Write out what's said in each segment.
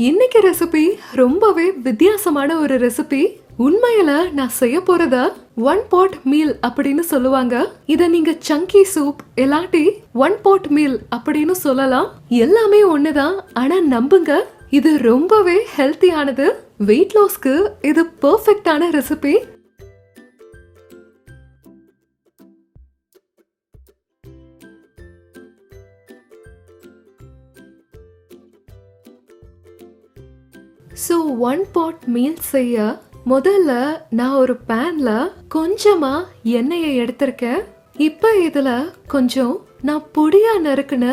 இன்னைக்கு ரெசிபி ரொம்பவே வித்தியாசமான ஒரு ரெசிபி உண்மையில நான் செய்ய போறத? ஒன் பாட் மீல் அப்படின்னு சொல்லுவாங்க. இத நீங்க சங்கி சூப் இல்லாட்டி ஒன் பாட் மீல் அப்படின்னு சொல்லலாம். எல்லாமே ஒண்ணுதான். ஆனா நம்புங்க இது ரொம்பவே ஹெல்த்தியானது வெயிட் லாஸ்க்கு இது பெர்ஃபெக்டான recipe so one pot meal செய்ய முதல்ல நான் ஒரு பேனில் கொஞ்சமா எண்ணெயை எடுத்திருக்கேன். இப்போ இதில் கொஞ்சம் நான் பொடியா நறுக்குன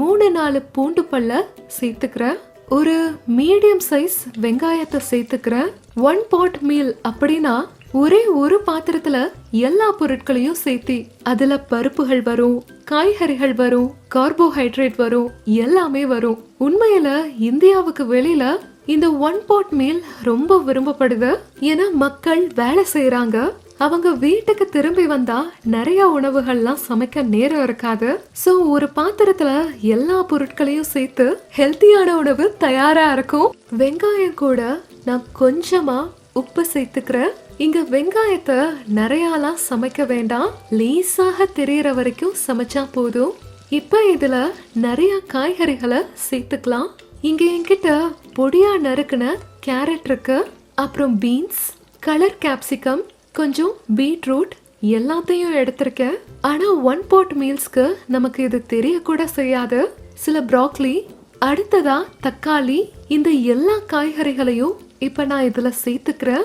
மூணு நாலு பூண்டு பல்ல சேர்த்துக்கிறேன். ஒரு மீடியம் சைஸ் வெங்காயத்தை சேர்த்துக்கிறேன். ஒன் பாட் மீல் அப்படின்னா ஒரே ஒரு பாத்திரத்துல எல்லா பொருட்களையும் சேர்த்தி அதுல பருப்புகள் வரும் காய்கறிகள் வரும் கார்போஹைட்ரேட் வரும் எல்லாமே வரும். உண்மையில இந்தியாவுக்கு வெளியில இந்த ஒன் பாட் மீல் ரொம்ப விரும்பப்படுது. ஏன்னா மக்கள் வேலை செய்யறாங்க அவங்க வீட்டுக்கு திரும்பி வந்தா நிறைய உணவுகள்லாம் சமைக்க நேரம் இருக்காது. சோ ஒரு பாத்திரத்துல எல்லா பொருட்களையும் சேர்த்து ஹெல்த்தியான உணவு தயாரா இருக்கும். வெங்காயம் கூட நான் கொஞ்சமா உப்பு சேர்த்துக்கிறேன். இங்க வெங்காயத்தை நிறையாலாம் சமைக்க வேண்டாம். லேசாக தெரியற வரைக்கும் சமைச்சா போதும். இப்ப இதுல நிறைய காய்கறிகளை சேர்த்துக்கலாம். இங்க என்கிட்ட பொடியா நறுக்குன கேரட் இருக்கு அப்புறம் பீன்ஸ் கலர் கேப்சிகம் கொஞ்சம் பீட்ரூட் எல்லாத்தையும் எடுத்திருக்கேன் ஆனா ஒன் பாட் மீல்ஸ்க்கு நமக்கு இது தெரியக்கூட செய்யாது. சில ப்ராக்லி அடுத்ததா தக்காளி இந்த எல்லா காய்கறிகளையும் இப்ப நான் இதுல சேர்த்துக்கிறேன்.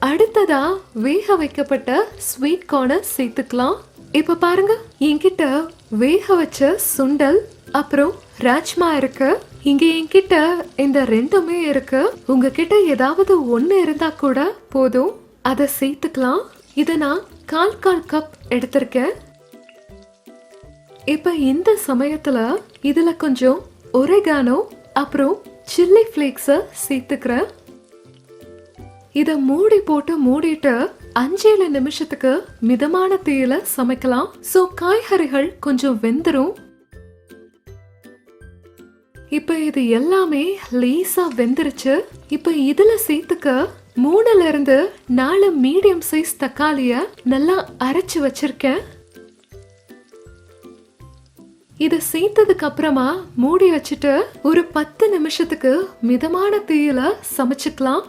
அடுத்ததா வேக வைக்கப்பட்ட ஸ்வீட் கார்னை சேர்த்துக்கலாம். இப்போ பாருங்க என்கிட்ட வேக வச்ச சுண்டல் அப்புறம் ராஜ்மா இருக்கு. இங்க என்கிட்ட இந்த ரெண்டுமே இருக்கு. உங்ககிட்ட ஏதாவது ஒண்ணு இருந்தா கூட போதும். அதை சேர்த்துக்கலாம். இத நான் கால் கால் கப் எடுத்திருக்கேன். இப்ப இந்த சமயத்துல இதுல கொஞ்சம் ஒரேகானோ அப்புறம் சில்லி ஃப்ளேக்ஸை சேர்த்துக்கிறேன். இத மூடி போட்டு மூடிட்டு அஞ்சேழு நிமிஷத்துக்கு மிதமான தீயில சமைக்கலாம். சோ காய்கறிகள் கொஞ்சம் வெந்துரும். இப்ப இது எல்லாமே லேசா வெந்துருச்சு. இப்ப இதுல சேர்த்துக்க மூணுல இருந்து நாலு மீடியம் சைஸ் தக்காளிய நல்லா அரைச்சு வச்சிருக்கேன். இது சேர்த்ததுக்கு அப்புறமா மூடி வச்சுட்டு ஒரு பத்து நிமிஷத்துக்கு மிதமான தீயில சமைச்சுக்கலாம்.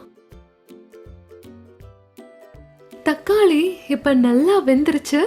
தக்காளி இப்ப நல்லா வெந்துருச்சு.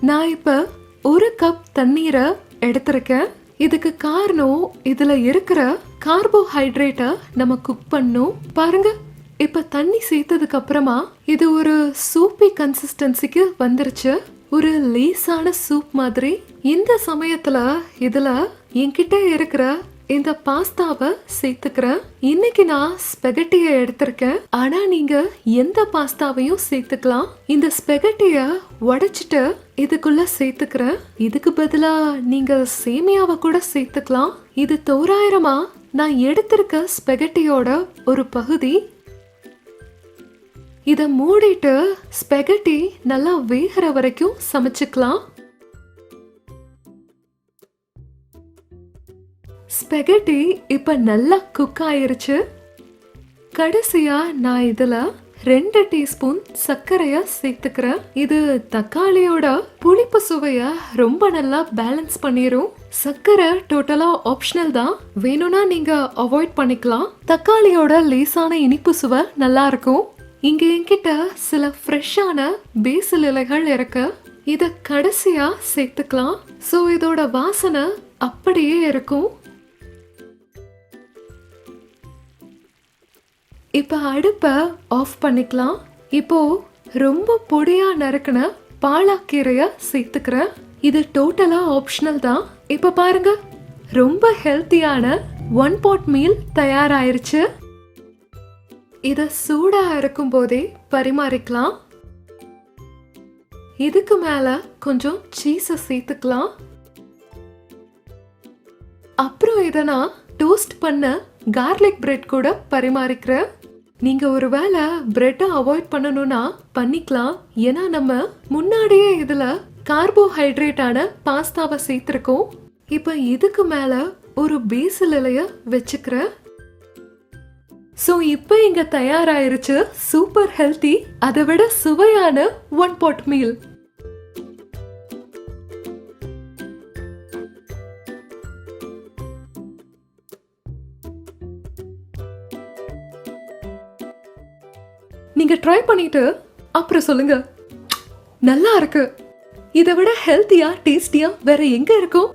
நான் இப்ப ஒரு கப் தண்ணீரை எடுத்திருக்கேன். இதுக்கு காரணம் இதுல இருக்கிற கார்போஹைட்ரேட்டை நம்ம குக் பண்ணும். பாருங்க இப்ப தண்ணி சேர்த்ததுக்கு அப்புறமா இது ஒரு சூப்பி கன்சிஸ்டன்சிக்கு வந்துருச்சு. ஒரு லேசான சூப் மாதிரி. இந்த சமயத்துல இதுல என்கிட்ட இருக்கிற இந்த பாஸ்தாவை சேர்த்துக்கிறேன் இன்னைக்கு நான் ஸ்பெகட்டிய எடுத்திருக்கேன். ஆனா நீங்க எந்த பாஸ்தாவையும் சேர்த்துக்கலாம். இந்த ஸ்பெகட்டிய உடைச்சிட்டு இதுக்குள்ள சேர்த்துக்கிறேன் இதுக்கு பதிலா நீங்க சேமியாவை கூட சேர்த்துக்கலாம். இது தோராயிரமா நான் எடுத்திருக்க ஸ்பெகட்டியோட ஒரு பகுதி. இதை மூடிட்டு ஸ்பெகட்டி நல்லா வேகிற வரைக்கும் சமைச்சுக்கலாம். ஸ்பெகட்டி இப்போ நல்லா குக் ஆயிருச்சு. கடைசியாக நான் இதில் ரெண்டு டீஸ்பூன் சர்க்கரையை சேர்த்துக்கிறேன். இது தக்காளியோட புளிப்பு சுவையை ரொம்ப நல்லா பேலன்ஸ் பண்ணிடும் சர்க்கரை டோட்டலாக ஆப்ஷனல் தான். வேணும்னா நீங்கள் அவாய்ட் பண்ணிக்கலாம். தக்காளியோட லேசான இனிப்பு சுவை நல்லா இருக்கும். என்கிட்ட சில ஃப்ரெஷ்ஷான பேசில் இலைகள் இருக்கு. இதை கடைசியாக சேர்த்துக்கலாம். ஸோ இதோட வாசனை அப்படியே இருக்கும். இப்போ அடுப்பை ஆஃப் பண்ணிக்கலாம். இப்போ ரொம்ப பொடியாக நறுக்கின பாலாக்கீரையை சேர்த்துக்கிறேன். இது டோட்டலாக ஆப்ஷனல் தான். இப்போ பாருங்க ரொம்ப ஹெல்த்தியான ஒன் பாட் மீல் தயாராயிருச்சு. இதை சூடாக இருக்கும் போதே பரிமாறிக்கலாம். இதுக்கு மேலே கொஞ்சம் சீஸை சேர்த்துக்கலாம். அப்புறம் இதை நான் டோஸ்ட் பண்ண கார்லிக் பிரெட் கூட பரிமாறிக்கிறேன். நீங்கள் ஒரு வேளை பிரெட்டை அவாய்ட் பண்ணணும்னா பண்ணிக்கலாம். ஏன்னா நம்ம முன்னாடியே இதில் கார்போஹைட்ரேட்டான பாஸ்தாவை சேர்த்துருக்கோம். இப்போ இதுக்கு மேலே ஒரு பேசில் இலைய வச்சுக்கிறேன். ஸோ இப்போ இங்கே தயாராயிருச்சு சூப்பர் ஹெல்த்தி அதை விட சுவையான ஒன் பாட் மீல் நீங்க ட்ரை பண்ணிட்டு அப்புறம் சொல்லுங்க. நல்லா இருக்கு. இதை விட ஹெல்த்தியா டேஸ்டியா வேற எங்க இருக்கும்?